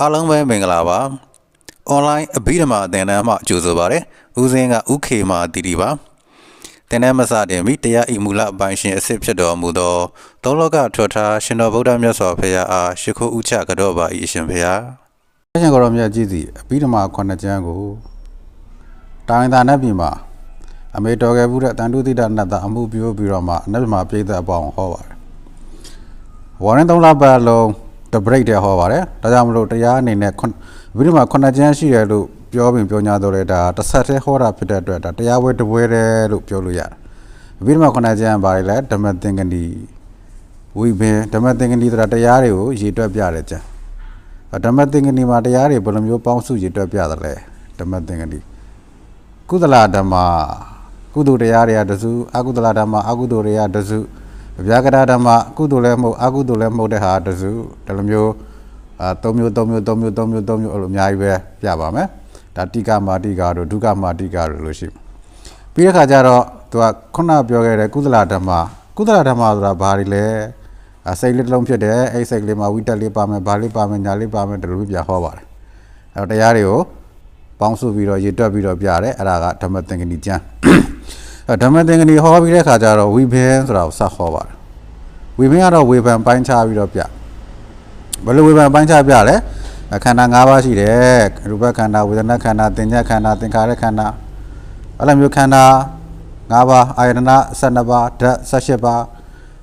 အားလုံးပဲမင်္ဂလာပါအွန်လိုင်းအဘိဓမ္မာသင်တန်းမှကြိုဆိုပါရစေဦးစင်းကဥခေမာတီတီပါသင်တန်းမစတင်မီတရားဤမူလအပိုင်းရှင်အစစ်ဖြစ်တော်မူသောသုံးလောကထွတ်ထားရှင်တော်ဗုဒ္ဓမြတ်စွာဘုရားအားရှိခိုးဥချကြောပါ၏အရှင်ဘုရား။ရှင်ကိုရောမြတ်ကြီးစီအပြီးဓမ္မာခုနှစ်ကျမ်းကိုတာဝန်သာနဲ့ပြည်မှာအမေတော်ခဲ့ဘူးတဲ့တန်တုတိတနတ်တာအမှုပြုပြီးတော့မှအနတ်မှာပြိသက်အပေါင်းဟောပါတယ်။ဝါရင်သုံးလပတ်လုံး တဘရိတ်တည်းဟောပါတယ်။ဒါကြောင့်မလို့တရားအနေနဲ့ခုအပြီးဓမ္မာခုနှစ်ကျမ်းရှိတယ်လို့ပြောပြီးပြောညာတော့လေဒါတစ်ဆက်တည်းဟောတာဖြစ်တဲ့အတွက်ဒါတရားဝဲတပွဲတည်းလို့ပြောလို့ရတယ်။အပြီးဓမ္မာခုနှစ်ကျမ်းပါလေလဲဓမ္မသင်္ကတိဝိဘင်ဓမ္မသင်္ကတိဆိုတာတရားတွေကိုရည်တွက်ပြတဲ့ကျမ်းဓမ္မသင်္ကနီမှာတရားတွေဘယ်လိုမျိုးပေါင်းစုရည်တွက်ပြသလဲဓမ္မသင်္ကနီကုသလဓမ္မကုသိုလ်တရားတွေကတစုအကုသလဓမ္မအကုသိုလ်တွေကတစု ဗျာကရဓမ္မကုသိုလ်လည်းမဟုတ်အကုသိုလ်လည်းမဟုတ်တဲ့ဟာတစုဒီလိုမျိုးအာ၃မျိုး၃မျိုး၃မျိုး၃မျိုး၃မျိုးအဲ့လိုအများကြီးပဲပြပါမယ်ဒါတိကမာတိကာတို့ဒုက္ခမာတိကာတို့လို့ရှိပြီးတဲ့ခါကျတော့သူကခုနပြောခဲ့တဲ့ကုသလဓမ္မကုသလဓမ္မဆိုတာဘာတွေလဲအစိတ်လေးတစ်လုံးဖြစ်တယ်အဲ့စိတ်လေးမှာဝိတက်လေးပါမယ်ဘာလေးပါမယ်ညာလေးပါမယ်ဒီလိုမျိုးပြဟောပါတယ်အဲ့တော့တရားတွေကိုပေါင်းစုပြီးတော့ရေတွက်ပြီးတော့ပြရတယ်အဲ့ဒါကဓမ္မသင်္ကနီကျမ်းအဲ့ ဓမ္မသင်္ကနီဟောပြီးတဲ့ခါကျတော့ဝိဘင်းဆိုတာကိုစဟောပါတယ်ဝိဘင်းကတော့ဝေဖန်ပိုင်းခြားပြီးတော့ပြဘယ်လိုဝေဖန်ပိုင်းခြားပြလဲခန္ဓာ၅ပါးရှိတယ်ရူပခန္ဓာဝေဒနာခန္ဓာသင်ညာခန္ဓာသင်္ခါရခန္ဓာအဲ့လိုမျိုးခန္ဓာ၅ပါးအာယတနာ12ပါးဓာတ်18ပါး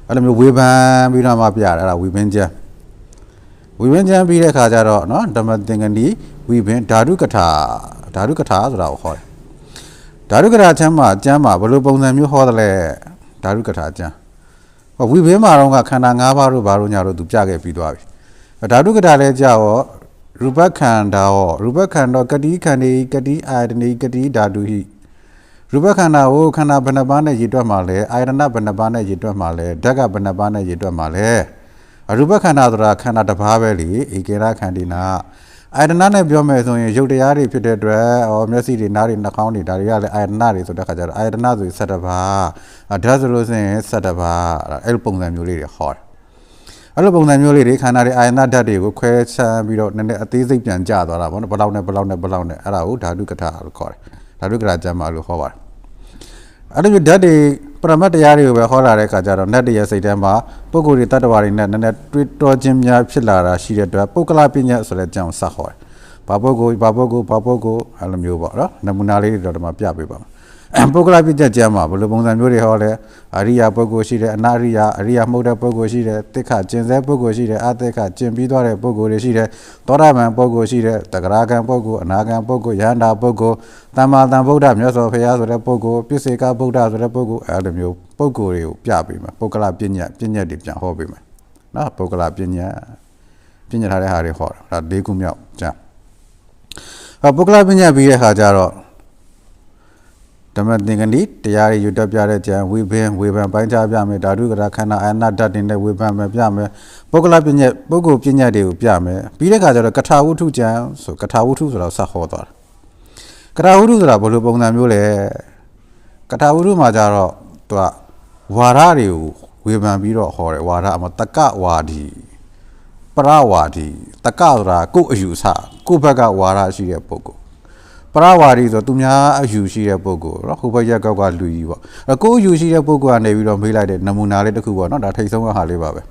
အဲ့လိုမျိုးဝေဖန်ပြီးတော့မှပြတယ်အဲ့ဒါဝိဘင်းကျမ်းဝိဘင်းကျမ်းပြီးတဲ့ခါကျတော့နော်ဓမ္မသင်္ကနီဝိဘင်းဓာတုကထာဓာတုကထာဆိုတာကိုဟောတယ် ဓာတုကထာကျမ်းမှာကျမ်းမှာဘယ်လိုပုံစံမျိုးဟောတယ်လဲဓာတုကထာကျမ်းဟောဝေဖန်မှာတော့ကခန္ဓာ၅ပါးတို့ဘာလို့ညာတို့သူပြခဲ့ပြီးသွားပြီဓာတုကထာလည်းကြာရောရူပခန္ဓာရောရူပခန္ဓာကတိခန္ဒီကတိအာယတနိကတိဓာတုဟိရူပခန္ဓာကိုခန္ဓာဘယ်နှပါးနဲ့ရည်တွက်မှာလဲအာယတနဘယ်နှပါးနဲ့ရည်တွက်မှာလဲဓာတ်ကဘယ်နှပါးနဲ့ရည်တွက်မှာလဲရူပခန္ဓာဆိုတာခန္ဓာတစ်ပါးပဲလေဧကေရခန္ဒီနာ အာယတနနဲ့ပြောမယ်ဆိုရင်ရုပ်တရားတွေဖြစ်တဲ့အတွက်ဩမျက်စိတွေနားတွေနှာခေါင်းတွေဒါတွေကလည်းအာယတနတွေဆိုတဲ့ခါကျတော့အာယတနဆို17ပါးဓာတ်ဆိုလို့ဆိုရင်17ပါးအဲ့လိုပုံစံမျိုးလေးတွေဟောတယ်အဲ့လိုပုံစံမျိုးလေးတွေခန္ဓာတွေအာယတနဓာတ်တွေကိုခွဲခြားပြီးတော့နည်းနည်းအသေးစိတ်ပြန်ကြသွားတာပေါ့နော်ဘယ်လောက်နဲ့ဘယ်လောက်နဲ့ဘယ်လောက်နဲ့အဲ့ဒါကိုဓာတုကထာလို့ခေါ်တယ်ဓာတုကထာကျမ်းမှာလို့ဟောပါတယ်အဲ့လိုမျိုးဓာတ်တွေ ပရမတ်တရားတွေကိုပဲဟောလာတဲ့အခါကျတော့နတ်တရားစိတ်ထဲမှာပုဂ္ဂိုလ်တွေတ attva တွေနဲ့နည်းနည်းတွေးတောခြင်းများဖြစ်လာတာရှိတဲ့အတွက်ပုဂ္ဂလပညာဆိုတဲ့အကြောင်းဆက်ဟောတယ်။ဘာပုဂ္ဂိုလ်ဘာပုဂ္ဂိုလ်ဘာပုဂ္ဂိုလ်အဲ့လိုမျိုးပေါ့နော်နမူနာလေးတွေတော့ဒီမှာပြပေးပါမယ်။ ပုဂ္ဂလပညာကျမ်းမှာဘယ်လိုပုံစံမျိုးတွေဟောလဲအရိယာပုဂ္ဂိုလ်ရှိတယ်အနာရိယာအရိယာမဟုတ်တဲ့ပုဂ္ဂိုလ်ရှိတယ်တိခကျင်စဲပုဂ္ဂိုလ်ရှိတယ်အတိခကျင်ပြီးသွားတဲ့ပုဂ္ဂိုလ်တွေရှိတယ်သောတာပန်ပုဂ္ဂိုလ်ရှိတယ်တဂရကံပုဂ္ဂိုလ်အနာကံပုဂ္ဂိုလ်ယန္တာပုဂ္ဂိုလ်သမ္မာသမ္ဗုဒ္ဓမြတ်စွာဘုရားဆိုတဲ့ပုဂ္ဂိုလ်ပြစ္ဆေကဗုဒ္ဓဆိုတဲ့ပုဂ္ဂိုလ်အဲ့လိုမျိုးပုဂ္ဂိုလ်တွေကိုပြပေးမယ်ပုဂ္ဂလပညာပညာတွေပြန်ဟောပေးမယ်နော်ပုဂ္ဂလပညာပညာထားတဲ့ဟာတွေဟောတာဒါ၄ခုမြောက်ကျမ်းအပုဂ္ဂလပညာပြီးတဲ့ခါကျတော့ ဓမ္မသင်္ကတိတရားတွေယူတတ်ပြတဲ့ကျမ်းဝိဘင်းဝေဘန်ပိုင်းခြားပြမယ်ဓာတုကရခန္ဓာအာယနာဓာတ်တင်တဲ့ဝေဘန်ပဲပြမယ်ပုဂ္ဂလပညာပုဂ္ဂိုလ်ပညာတွေကိုပြမယ်ပြီးတဲ့ခါကျတော့ကထာဝုထုကျမ်းဆိုကထာဝုထုဆိုတော့ဆက်ဟောသွားတယ်ကထာဝုထုဆိုတာဘယ်လိုပုံစံမျိုးလဲကထာဝုထုမှာကျတော့သူကဝါရတွေကိုဝေဖန်ပြီးတော့ဟောတယ်ဝါရအမတကဝါဒီပရဝါဒီတကဆိုတာကိုယ်အယူဆကိုယ့်ဘက်ကဝါရရှိတဲ့ပုဂ္ဂိုလ် ပရဝါဒီဆိုသူများအယူရှိတဲ့ပုံကိုနော်ဟိုဘက်ရက်ကောက်ကလူကြီးပေါ့အဲ့ကိုအယူရှိတဲ့ပုံကနေပြီးတော့မေးလိုက်တဲ့နမူနာလေးတစ်ခုပေါ့နော်ဒါထိတ်ဆုံးဟာလေးပါပဲ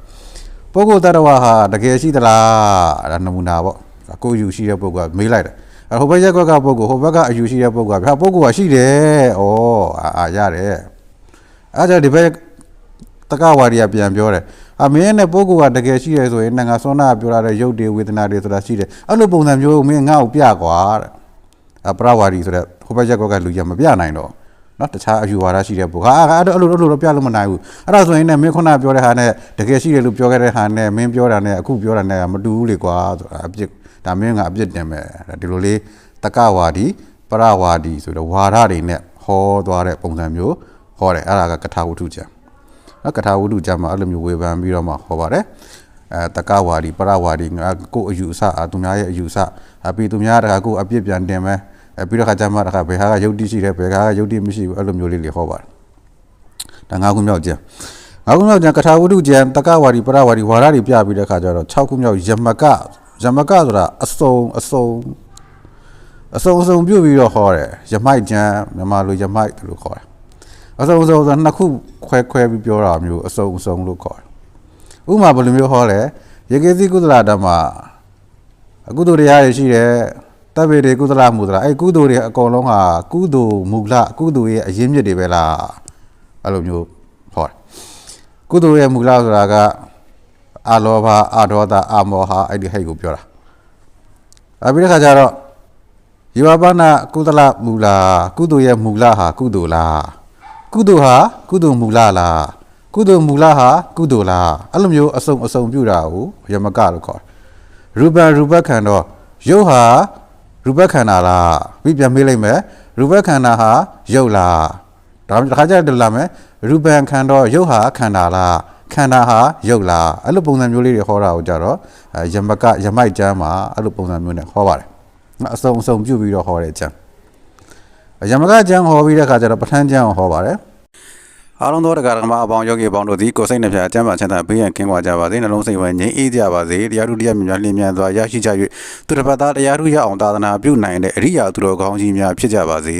ပုံကိုတတဝဟာတကယ်ရှိသလားဒါနမူနာပေါ့ကိုအယူရှိတဲ့ပုံကမေးလိုက်တယ်အဲ့ဟိုဘက်ရက်ကောက်ကပုံကိုဟိုဘက်ကအယူရှိတဲ့ပုံကဗျာပုံကရှိတယ်ဩအာရတယ်အဲ့ဒါဒီဘက်တကဝါရီကပြန်ပြောတယ်အမင်းနဲ့ပုဂ္ဂိုလ်ကတကယ်ရှိရဲဆိုရင်ငါစောနာပြောရတဲ့ရုပ်တွေဝေဒနာတွေဆိုတာရှိတယ်အဲ့လိုပုံစံမျိုးမင်းငါ့ကိုပြကွာတဲ့ ပရဝါဒီဆိုတဲ့ဟိုဘက်ရက်ကောက်ကလူကြီးမပြနိုင်တော့နော်တခြားအယူဝါဒရှိတဲ့ဘုဟာအဲ့လိုအဲ့လိုတော့ပြလို့မနိုင်ဘူးအဲ့ဒါဆိုရင်လည်းမင်းခုနပြောတဲ့ဟာနဲ့တကယ်ရှိတယ်လို့ပြောခဲ့တဲ့ဟာနဲ့မင်းပြောတာနဲ့အခုပြောတာနဲ့မတူဘူးလေကွာဆိုတာအပြစ်ဒါမင်းကအပြစ်တင်မဲ့ဒီလိုလေးတကဝါဒီပရဝါဒီဆိုတဲ့ဝါဒတွေနဲ့ဟောသွားတဲ့ပုံစံမျိုးဟောတယ်အဲ့ဒါကကထာဝုထုကျမ်းနော်ကထာဝုထုကျမ်းမှာအဲ့လိုမျိုးဝေဖန်ပြီးတော့မှဟောပါတယ်အဲတကဝါဒီပရဝါဒီကိုအယူအဆအသူများရဲ့အယူအဆအပြီးသူများတကကိုအပြစ်ပြန်တင်မဲ့ အဲပြီးတော့ခါကျမှတခါဘယ်ဟာကယုတ်တိရှိတယ်ဘယ်ဟာကယုတ်တိမရှိဘူးအဲ့လိုမျိုးလေးတွေဟောပါတယ်ဒါငါးခုမြောက်ကျမ်းငါးခုမြောက်ကျမ်းကထာဝုဒ္ဓကျမ်းတကဝါဒီပရဝါဒီဝါရတွေပြပြီးတဲ့ခါကျတော့6ခုမြောက်ယမကယမကဆိုတာအစုံအစုံအစုံအစုံပြုတ်ပြီးတော့ဟောတယ်ယမိုက်ကျမ်းမြန်မာလိုယမိုက်လို့ခေါ်တယ်အစုံအစုံဆိုနှစ်ခုခွဲခွဲပြီးပြောတာမျိုးအစုံအစုံလို့ခေါ်တယ်ဥပမာဘယ်လိုမျိုးဟောလဲရေကေစီကုသလဓမ္မအကုသိုလ်တရားတွေရှိတယ် တပ်ပေတွေကုသလမှုသလားအဲ့ကုသိုလ်တွေအကုန်လုံးဟာကုသိုလ်မူလကုသိုလ်ရဲ့အရင်းမြစ်တွေပဲလားအဲ့လိုမျိုးဟောတယ်ကုသိုလ်ရဲ့မူလဆိုတာကအာလောဘအာဒေါသအာမောဟအဲ့ဒီဟိတ်ကိုပြောတာအပြီးတဲ့ခါကျတော့ယေဝပါဏကုသလမူလာကုသိုလ်ရဲ့မူလဟာကုသိုလ်လားကုသိုလ်ဟာကုသိုလ်မူလလားကုသိုလ်မူလဟာကုသိုလ်လားအဲ့လိုမျိုးအစုံအစုံပြုတာကိုယမကလို့ခေါ်တယ်ရူပံရူပခန္ဓာရုပ်ဟာ ရူပခန္ဓာလားပြီးပြန်မေးလိုက်မယ်ရူပခန္ဓာဟာရုပ်လားဒါမှတစ်ခါကျတော့လာမယ်ရူပံခန္ဓာရုပ်ဟာခန္ဓာလားခန္ဓာဟာရုပ်လားအဲ့လိုပုံစံမျိုးလေးတွေဟောတာကိုကြတော့အဲယမကယမိုက်ကျမ်းမှာအဲ့လိုပုံစံမျိုးနဲ့ဟောပါတယ်အစုံအစုံပြုတ်ပြီးတော့ဟောတဲ့ကျမ်းယမကကျမ်းဟောပြီးတဲ့အခါကျတော့ပဋ္ဌာန်းကျမ်းကိုဟောပါတယ် အားလုံးသောတရားဓမ္မအပေါင်းယောဂီအပေါင်းတို့သည်ကိုယ်စိတ်နှပြအကျမ်းပါချမ်းသာဘေးရန်ကင်းကွာကြပါစေနှလုံးစိတ်ဝဲငြိမ်းအေးကြပါစေတရားဓုတရားမြတ်များလင်းမြန်စွာရရှိကြ၍သူတစ်ပတ်သားတရားဓုရအောင်သာသနာပြုနိုင်တဲ့အရိယာသူတော်ကောင်းကြီးများဖြစ်ကြပါစေ